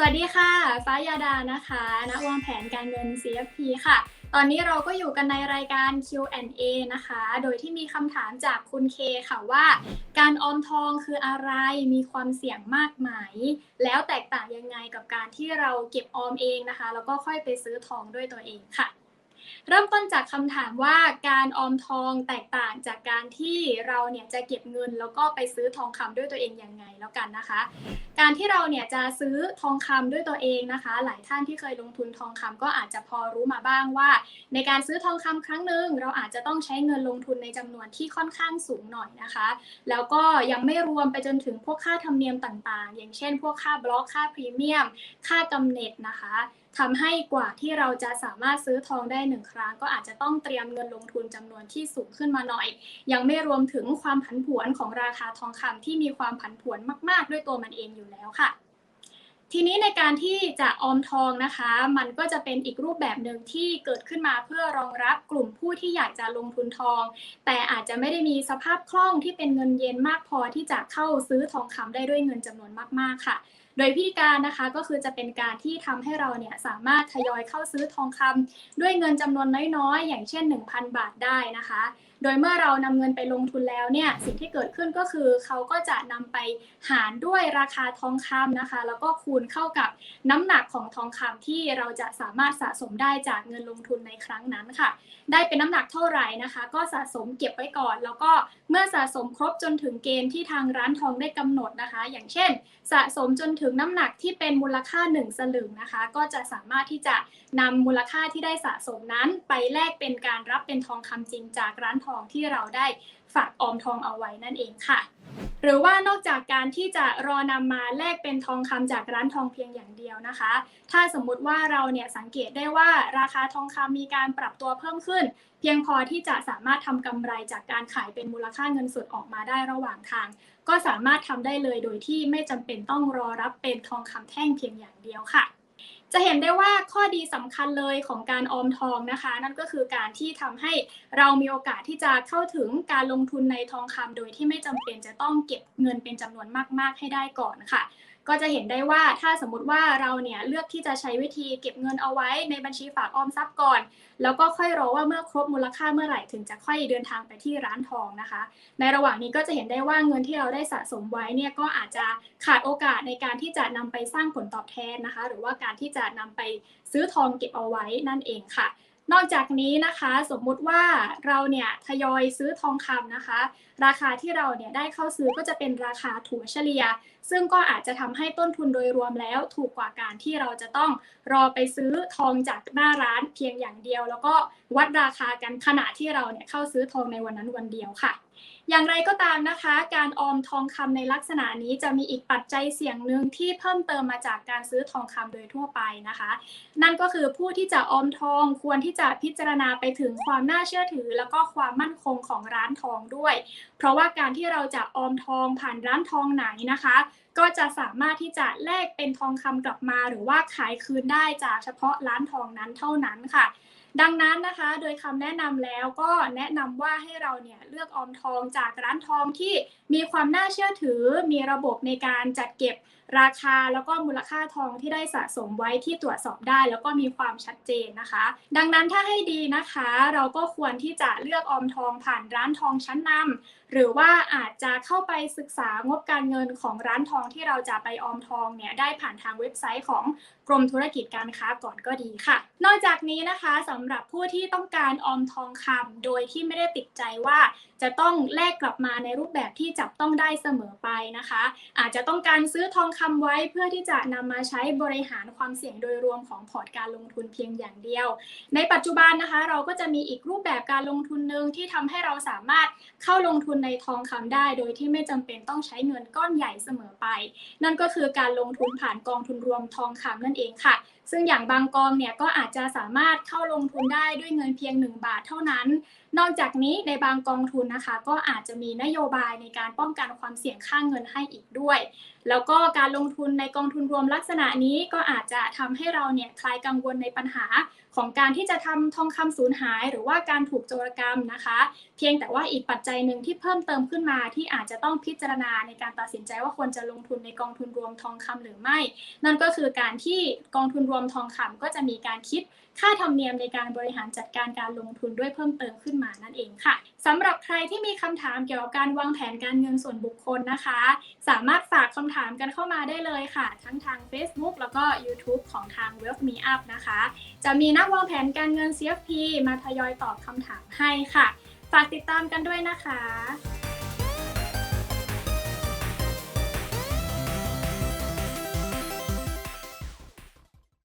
สวัสดีค่ะ ฟ้ายาดานะคะนักวางแผนการเงิน CFP ค่ะ ตอนนี้เราก็อยู่กันในรายการ Q&A นะคะ โดยที่มีคำถามจากคุณเคค่ะว่า การออมทองคืออะไร มีความเสี่ยงมากไหม แล้วแตกต่างยังไงกับการที่เราเก็บออมเองนะคะ แล้วก็ค่อยไปซื้อทองด้วยตัวเองค่ะ เริ่มต้นจากคำถามว่าการออมทองแตกต่างจากการที่เราเนี่ยจะเก็บเงิน แล้วก็ไปซื้อทองคำด้วยตัวเองยังไงแล้วกันนะคะ การที่เราเนี่ยจะซื้อทองคำด้วยตัวเองนะคะ หลายท่านที่เคยลงทุนทองคำก็อาจจะพอรู้มาบ้างว่า ในการซื้อทองคำครั้งหนึ่งเราอาจจะต้องใช้เงินลงทุนในจำนวนที่ค่อนข้างสูงหน่อยนะคะ แล้วก็ยังไม่รวมไปจนถึงพวกค่าธรรมเนียมต่างๆ อย่างเช่น พวกค่าบล็อกค่าพรีเมียม ค่ากำเนิดนะคะ ทำให้กว่าที่เราจะสามารถซื้อทองได้หนึ่งครั้ง ก็อาจจะต้องเตรียมเงินลงทุนจำนวนที่สูงขึ้นมาหน่อย ยังไม่รวมถึงความผันผวนของราคาทองคำที่มีความผันผวนมาก ๆ ด้วยตัวมันเองอยู่แล้วค่ะ ทีนี้ในการที่จะออมทองนะคะ มันก็จะเป็นอีกรูปแบบหนึ่งที่เกิดขึ้นมาเพื่อรองรับกลุ่มผู้ที่อยากจะลงทุนทอง แต่อาจจะไม่ได้มีสภาพคล่องที่เป็นเงินเย็นมากพอที่จะเข้าซื้อทองคำได้ด้วยเงินจำนวนมากๆค่ะ โดยพิธีการนะคะก็คือจะเป็นการที่ทำให้เราเนี่ยสามารถทยอยเข้าซื้อทองคำด้วยเงินจำนวนน้อยๆ อย่างเช่น 1,000 บาทได้นะคะ โดยเมื่อเรานำเงินไปลงทุนแล้วเนี่ยสิ่งที่เกิดขึ้นก็คือเขาก็จะนำไปหารด้วยราคาทองคำนะคะ แล้วก็คูณเข้ากับน้ำหนักของทองคำที่เราจะสามารถสะสมได้จากเงินลงทุนในครั้งนั้นค่ะ ได้เป็นน้ำหนักเท่าไหร่นะคะ ก็สะสมเก็บไว้ก่อน แล้วก็เมื่อสะสมครบจนถึงเกณฑ์ที่ทางร้านทองได้กำหนดนะคะ อย่างเช่น สะสมจนถึงน้ำหนักที่เป็นมูลค่า 1 สลึงนะคะ ก็จะสามารถที่จะนำมูลค่าที่ได้สะสมนั้นไปแลกเป็นการรับเป็นทองคำจริงจากร้านทองที่เราได้ฝากออมทองเอาไว้นั่นเองค่ะ หรือว่านอกจากการที่จะรอนำมาแลกเป็นทองคำจากร้านทองเพียงอย่างเดียวนะคะ ถ้าสมมุติว่าเราเนี่ยสังเกตได้ว่าราคาทองคำมีการปรับตัวเพิ่มขึ้น เพียงพอที่จะสามารถทำกำไรจากการขายเป็นมูลค่าเงินสดออกมาได้ระหว่างทาง ก็สามารถทำได้เลยโดยที่ไม่จำเป็นต้องรอรับเป็นทองคำแท่งเพียงอย่างเดียวค่ะ จะเห็นได้ว่าข้อดีสำคัญเลยของการออมทองนะคะ นั่นก็คือการที่ทำให้เรามีโอกาสที่จะเข้าถึงการลงทุนในทองคำโดยที่ไม่จำเป็นจะต้องเก็บเงินเป็นจำนวนมาก ๆ ให้ได้ก่อนค่ะ ก็จะเห็นได้ว่าถ้าสมมติว่าเราเนี่ยเลือกที่จะใช้วิธีเก็บเงินเอาไว้ในบัญชีฝากออมทรัพย์ก่อน แล้วก็ค่อยรอว่าเมื่อครบมูลค่าเมื่อไหร่ถึงจะค่อยเดินทางไปที่ร้านทองนะคะ ในระหว่างนี้ก็จะเห็นได้ว่าเงินที่เราได้สะสมไว้เนี่ยก็อาจจะขาดโอกาสในการที่จะนำไปสร้างผลตอบแทนนะคะ หรือว่าการที่จะนำไปซื้อทองเก็บเอาไว้นั่นเองค่ะ นอกจากนี้นะคะสมมุติว่าเราเนี่ยทยอยซื้อทองคำนะคะ ราคาที่เราเนี่ยได้เข้าซื้อก็จะเป็นราคาถัวเฉลี่ย ซึ่งก็อาจจะทำให้ต้นทุนโดยรวมแล้ว ถูกกว่าการที่เราจะต้องรอไปซื้อทองจากหน้าร้านเพียงอย่างเดียว แล้วก็วัดราคากันขณะที่เราเนี่ยเข้าซื้อทองในวันนั้นวันเดียวค่ะ อย่างไรก็ตามนะคะ การออมทองคำในลักษณะนี้จะมีอีกปัจจัยเสี่ยงหนึ่งที่เพิ่มเติมมาจากการซื้อทองคำโดยทั่วไปนะคะ นั่นก็คือผู้ที่จะออมทองควรที่จะพิจารณาไปถึงความน่าเชื่อถือ แล้วก็ความมั่นคงของร้านทองด้วย เพราะว่าการที่เราจะออมทองผ่านร้านทองไหนนะคะ ก็จะสามารถที่จะแลกเป็นทองคำกลับมา หรือว่าขายคืนได้จากเฉพาะร้านทองนั้นเท่านั้นค่ะ ดังนั้นนะคะโดยคำแนะนำแล้วก็แนะนำว่าให้เราเนี่ยเลือกออมทองจากร้านทองที่มีความน่าเชื่อถือ มีระบบในการจัดเก็บราคาแล้วก็มูลค่าทองที่ได้สะสมไว้ที่ตรวจสอบได้ แล้วก็มีความชัดเจนนะคะ ดังนั้นถ้าให้ดีนะคะ เราก็ควรที่จะเลือกออมทองผ่านร้านทองชั้นนำหรือว่าอาจจะเข้าไปศึกษางบการเงินของร้านทองที่เราจะไปออมทองเนี่ยได้ผ่านทางเว็บไซต์ของกรมธุรกิจการค้าก่อนก็ดีค่ะ นอกจากนี้นะคะสำหรับผู้ที่ต้องการออมทองคำโดยที่ไม่ได้ติดใจว่าจะต้องแลกกลับมาในรูปแบบที่จับต้องได้เสมอไปนะคะ อาจจะต้องการซื้อทองคำไว้เพื่อที่จะนำมาใช้บริหารความเสี่ยงโดยรวมของพอร์ตการลงทุนเพียงอย่างเดียว ในปัจจุบันนะคะ เราก็จะมีอีกรูปแบบการลงทุนหนึ่งที่ทำให้เราสามารถเข้าลงทุนในทองคำได้ โดยที่ไม่จำเป็นต้องใช้เงินก้อนใหญ่เสมอไป นั่นก็คือการลงทุนผ่านกองทุนรวมทองคำนั่นเองค่ะ ซึ่งอย่างบางกองเนี่ยก็อาจจะสามารถเข้าลงทุนได้ด้วยเงินเพียง 1 บาทเท่านั้น นอกจากนี้ในบางกองทุนนะคะ ก็อาจจะมีนโยบายในการป้องกันความเสี่ยงค่างเงินให้อีกด้วย แล้วก็การลงทุนในกองทุนรวมลักษณะนี้ก็อาจจะทำให้เราเนี่ยคลายกังวลในปัญหาของการที่จะทำทองคำสูญหาย หรือว่าการถูกโจรกรรมนะคะ เพียงแต่ว่าอีกปัจจัยหนึ่งที่เพิ่มเติมขึ้นมาที่อาจจะต้องพิจารณาในการตัดสินใจว่าควรจะลงทุนในกองทุนรวมทองคำหรือไม่ นั่นก็คือการที่กองทุนรวมทองคำก็จะมีการคิด ค่าธรรมเนียมในการบริหารจัดการการลงทุนด้วยเพิ่มเติมขึ้นมานั่นเองค่ะสำหรับใครที่มีคำถามเกี่ยวกับการวางแผนการเงินส่วนบุคคลนะคะ สามารถฝากคำถามกันเข้ามาได้เลยค่ะ ทั้งทาง Facebook แล้วก็ YouTube ของทาง Wealth Me Up นะคะ จะมีนักวางแผนการเงิน CFP มาทยอยตอบคำถามให้ค่ะ ฝากติดตามกันด้วยนะคะ